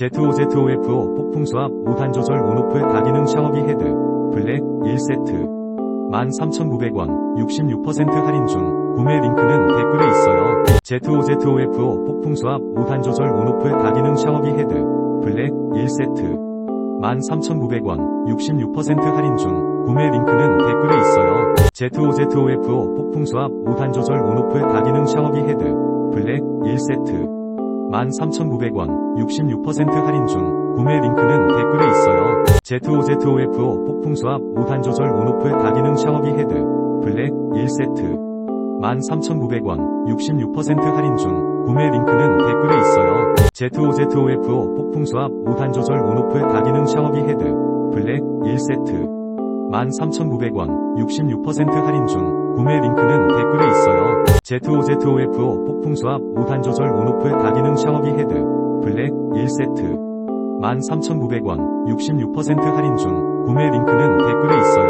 Z5ZOFO 폭풍 수압 5단 조절 온오프 다기능 샤워기 헤드 블랙 1세트 13,900원 66% 할인 중 구매 링크는 댓글에 있어요. Z5ZOFO 폭풍 수압 5단 조절 온오프 다기능 샤워기 헤드 블랙 1세트 13,900원 66% 할인 중 구매 링크는 댓글에 있어요. Z5ZOFO 폭풍 수압 5단 조절 온오프 다기능 샤워기 헤드 블랙 1세트 13,900원 66% 할인 중 구매 링크는 댓글에 있어요. Z5ZOFO 폭풍 수압 5단 조절 온오프 다기능 샤워기 헤드 블랙 1세트 13,900원 66% 할인 중 구매 링크는 댓글에 있어요. Z5ZOFO 폭풍 수압 5단 조절 온오프 다기능 샤워기 헤드 블랙 1세트 13,900원 66% 할인 중 구매 링크는 댓글에 있어요. Z5ZOFO 폭풍 수압 5단 조절 온오프 다기능 샤워기 헤드 블랙 1세트. 13,900원 66% 할인 중 구매 링크는 댓글에